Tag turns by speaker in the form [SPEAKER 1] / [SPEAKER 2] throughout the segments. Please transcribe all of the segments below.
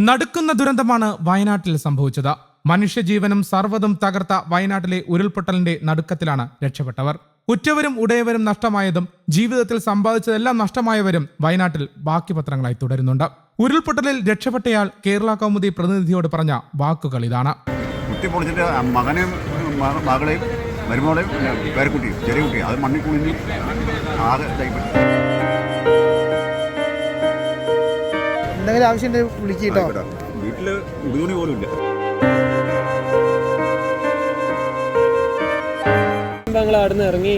[SPEAKER 1] നടുക്കുന്ന ദുരന്തമാണ് വയനാട്ടിൽ സംഭവിച്ചത്. മനുഷ്യജീവനും സർവതും തകർത്ത വയനാട്ടിലെ ഉരുൾപൊട്ടലിന്റെ നടുക്കത്തിലാണ് രക്ഷപ്പെട്ടവർ. ഉറ്റവരും ഉടയവരും നഷ്ടമായതും ജീവിതത്തിൽ സമ്പാദിച്ചതെല്ലാം നഷ്ടമായവരും വയനാട്ടിൽ ബാക്കി പത്രങ്ങളായി തുടരുന്നുണ്ട്. ഉരുൾപൊട്ടലിൽ രക്ഷപ്പെട്ടയാൾ കേരള കൗമുദി പ്രതിനിധിയോട് പറഞ്ഞ വാക്കുകൾ ഇതാണ്.
[SPEAKER 2] മകളെയും ചെറിയ അത് മണ്ണിൽ.
[SPEAKER 3] എന്തെങ്കിലും ആവശ്യം വിളിക്കട്ടോ
[SPEAKER 2] വീട്ടിൽ ഉടുതുണി പോലും ഇല്ല.
[SPEAKER 4] ഞങ്ങൾ അവിടുന്ന് ഇറങ്ങി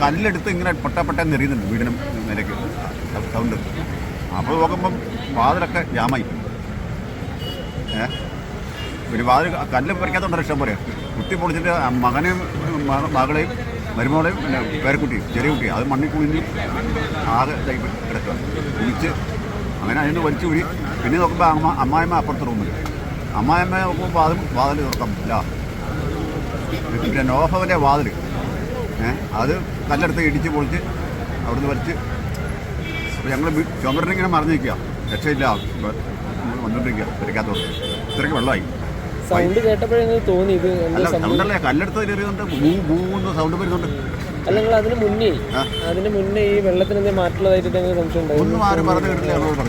[SPEAKER 2] കല്ലെടുത്ത് ഇങ്ങനെ പൊട്ട പൊട്ടാൻ എറിയുന്നുണ്ട് വീടിന് നിലയ്ക്ക് സൗണ്ട് അപ്പോൾ നോക്കുമ്പം വാതിലൊക്കെ ജാമായി. ഏ? ഒരു വാതിൽ കല്ല് പറിക്കാത്തോണ്ട് ഇഷ്ടം പോലെ. കുട്ടി പൊളിച്ചിട്ട് മകനെയും മകളെയും മരുമകളെയും പിന്നെ പേരക്കുട്ടിയും ചെറിയ കുട്ടിയും അത് മണ്ണിൽ കുളിഞ്ഞ് ആകെ കിടക്കുക കുളിച്ച് അങ്ങനെ അതിന് വലിച്ചു കൂടി പിന്നെ നോക്കുമ്പോൾ അമ്മ അമ്മായിമ്മ അപ്പുറത്ത് റൂമിൽ അമ്മായിമ്മ നോക്കുമ്പോൾ വാതിൽ വാതിൽ തുറക്കാൻ പറ്റില്ല. പിന്നെ നോഫവിന്റെ വാതിൽ അത് കല്ലെടുത്ത് ഇടിച്ച് പൊളിച്ച് അവിടുന്ന് വലിച്ച് ഞങ്ങൾ ചുമരിനിങ്ങനെ മറിഞ്ഞിരിക്കുക രക്ഷയില്ല. വന്നിട്ടിരിക്കുക വന്നുകൊണ്ടിരിക്കുക തിരക്കാത്തോട് ഇത്രയ്ക്ക് വെള്ളമായി.
[SPEAKER 4] സൗണ്ട് കേട്ടപ്പോഴേ തോന്നി ഇത്
[SPEAKER 2] സൗണ്ടല്ലേ കല്ലെടുത്ത് ഭൂന്ന് സൗണ്ട് വരുന്നുണ്ട്.
[SPEAKER 4] അല്ല നിങ്ങൾ അതിന് മുന്നേ അതിന് മുന്നേ ഈ വെള്ളത്തിന് എന്തെങ്കിലും മാറ്റുള്ളതായിട്ട് എന്തെങ്കിലും സംശയം
[SPEAKER 2] ഒന്നും
[SPEAKER 4] ഉണ്ടായിരുന്നു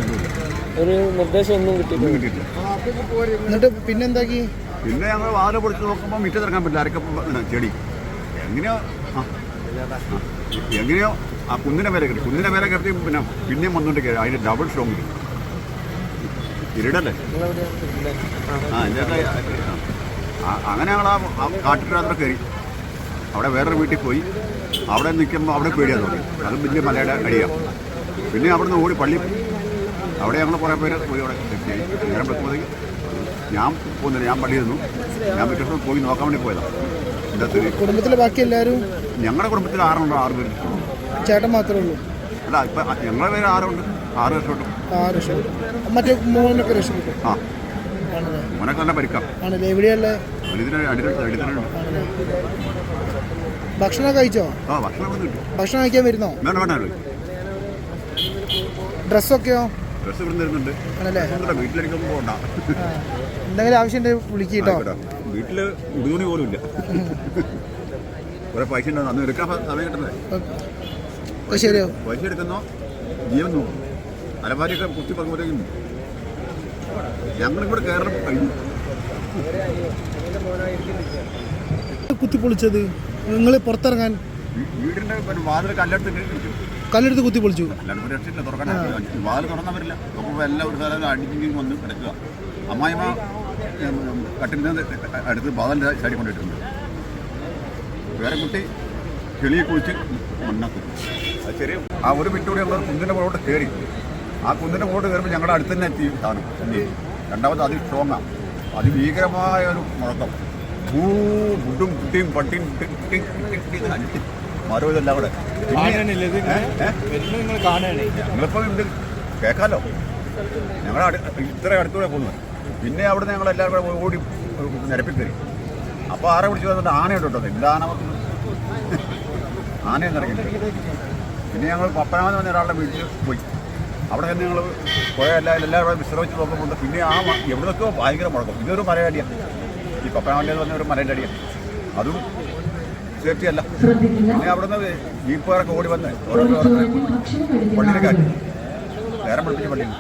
[SPEAKER 4] ഒരു നിർദ്ദേശം ഒന്നും കിട്ടിയിട്ടില്ല.
[SPEAKER 3] എന്നിട്ട് പിന്നെന്താക്കി?
[SPEAKER 2] പിന്നെ ഞങ്ങൾ വാതിൽ പൊടിച്ച് നോക്കുമ്പോൾ മിറ്റം തിറക്കാൻ പറ്റില്ല അരക്ക ചെടി. എങ്ങനെയോ. എങ്ങനെയോ ആ കുന്നിന്റെ മേലെ കയറി കുന്നിന്റെ മേലെ കയറി പിന്നെ പിന്നെയും വന്നുകൊണ്ട് കയറി. അതിന് ഡബിൾ സ്ട്രോങ് ഇരുടല്ലേ ആ അങ്ങനെ ഞങ്ങൾ ആ കാട്ടിനകത്ത് കയറി. അവിടെ വേറൊരു വീട്ടിൽ പോയി. അവിടെ നിൽക്കുമ്പോൾ അവിടെ പേടിയാൻ തുടങ്ങി അതും വലിയ മലയുടെ അടിയാണ് പിന്നെ അവിടെ നിന്ന് ഓടി പള്ളി പോയി. അവിടെ ഞങ്ങൾ കുറേ പേര് പോയി അവിടെ എത്തി. നേരം വെക്കുമ്പോഴത്തേക്ക് ഞാൻ പോകുന്നില്ല ഞാൻ പള്ളി നിന്നു ഞാൻ പിറ്റേ പോയി നോക്കാൻ വേണ്ടി പോയതാണ്
[SPEAKER 3] കുടുംബത്തിലെ ബാക്കി എല്ലാവരും?
[SPEAKER 2] ഞങ്ങളുടെ കുടുംബത്തിൽ ആറുണ്ടോ ആറ് പേര്.
[SPEAKER 3] ചേട്ടൻ മാത്രമേ ഉള്ളൂ.
[SPEAKER 2] അല്ല ഇപ്പൊ ഞങ്ങളെ പേര് ആറുണ്ട് ആറ് രക്ഷപ്പെട്ടു.
[SPEAKER 3] ഉണ്ട് രക്ഷപ്പെട്ടു. മറ്റേ മോനൊക്കെ രക്ഷപ്പെട്ടു.
[SPEAKER 2] ആ. മോനൊക്കെ നല്ല പരിക്കാം.
[SPEAKER 3] ആണല്ലേ? ഭക്ഷണം കഴിച്ചോ?
[SPEAKER 2] ആ ഭക്ഷണം
[SPEAKER 3] ഭക്ഷണം കഴിക്കാൻ വരുന്നോ?
[SPEAKER 2] വേണ്ട വേണ്ട വേണ്ട.
[SPEAKER 3] ഡ്രസ്സൊക്കെയോ?
[SPEAKER 2] ഡ്രസ്സ് ഇവിടെ തരുന്നുണ്ട്.
[SPEAKER 3] ആണല്ലേ?
[SPEAKER 2] ഒന്നുമില്ല, വീട്ടിലേക്കൊന്നും പോകണ്ട
[SPEAKER 3] എന്തെങ്കിലും ആവശ്യമുണ്ടെങ്കിൽ വിളിക്കട്ടോ?
[SPEAKER 2] വീട്ടിൽ ഉടുതുണി പോലും ഇല്ല. കുറെ പൈസ ഉണ്ടാവും അന്ന് എടുക്കാൻ സമയം കിട്ടുന്നത്
[SPEAKER 3] ശരിയോ
[SPEAKER 2] പൈസ എടുക്കുന്നോ? ജീവൻ നോക്കും അലമാരിയൊക്കെ കുത്തി പറയുമ്പോഴത്തേക്കും ഞങ്ങളിവിടെ കേരളം കഴിഞ്ഞു.
[SPEAKER 3] കുത്തിപ്പൊളിച്ചത് നിങ്ങൾ പുറത്തിറങ്ങാൻ
[SPEAKER 2] വീടിന്റെ വാതിൽ കല്ലെടുത്ത്
[SPEAKER 3] കല്ലെടുത്ത് കുത്തിപ്പൊളിച്ചു
[SPEAKER 2] അല്ലാണ്ട് ഒരു രക്ഷയില്ല തുറക്കാൻ വാതിൽ തുറന്നവരില്ല. നോക്കുമ്പോൾ എല്ലാം ഒരു സ്ഥലം അടിച്ചിങ്ങനെ വന്ന് കിടക്കുക. അമ്മായിമ കട്ടിലിന് അടുത്ത് വാതിലിന്റെ സൈഡിൽ കൊണ്ടിട്ടുണ്ട് വേറെ കുട്ടി ചെളിയെ കുളിച്ച് മണ്ണാക്കും അത് ചെറിയ ആ ഒരു മിനിറ്റ് കൂടി നമ്മൾ കുന്നിന്റെ മുകളോട്ട് കയറി ആ കുന്നിന്റെ മുകളോട്ട് കയറുമ്പോൾ ഞങ്ങളുടെ അടുത്ത് തന്നെ എത്തി സാധനം. രണ്ടാമത് അതി സ്ട്രോങ്ങാണ് അതിഭീകരമായ ഒരു മുഴക്കം. ഭൂ ഫുഡും കുട്ടിയും പട്ടിയും കുട്ടി മരോ ഇതെല്ലാം കൂടെ? ഞങ്ങളിപ്പോൾ ഇത്. കേൾക്കാമല്ലോ ഞങ്ങൾ ഇത്ര അടുത്തൂടെ പോകുന്നത്. പിന്നെ അവിടെ ഞങ്ങൾ എല്ലാവരും കൂടെ ഓടി നിരപ്പിൽ കയറി. അപ്പോൾ ആരെ പിടിച്ചു വന്നിട്ട് ആനയുണ്ട് കേട്ടോ. എന്താ ആന വന്നത്? ആനയൊന്നും ഇറങ്ങിയില്ല പിന്നെ ഞങ്ങൾ പപ്പനാമെന്ന് പറഞ്ഞ ഒരാളുടെ വീട്ടിൽ പോയി. അവിടെ തന്നെ ഞങ്ങൾ കുറേ എല്ലാവരും എല്ലാവരും കൂടെ വിശ്രമിച്ച് നോക്കുമ്പോൾ പിന്നെ ആ എവിടെയൊക്കെയോ ഭയങ്കര മുടക്കം ഇതൊരു മലയടിയാണ് ഈ പപ്പനാമന്റെ എന്ന് പറഞ്ഞ ഒരു മലയുടെ അടിയാണ് അതും സേഫ്റ്റി അല്ല. പിന്നെ നിന്ന് ജീപ്പുകാരൊക്കെ ഓടി വന്ന് പള്ളിയിലേക്കാട്ടി പള്ളിയിലേക്കാക്കി നേരം പഠിപ്പിച്ച പള്ളിയിൽ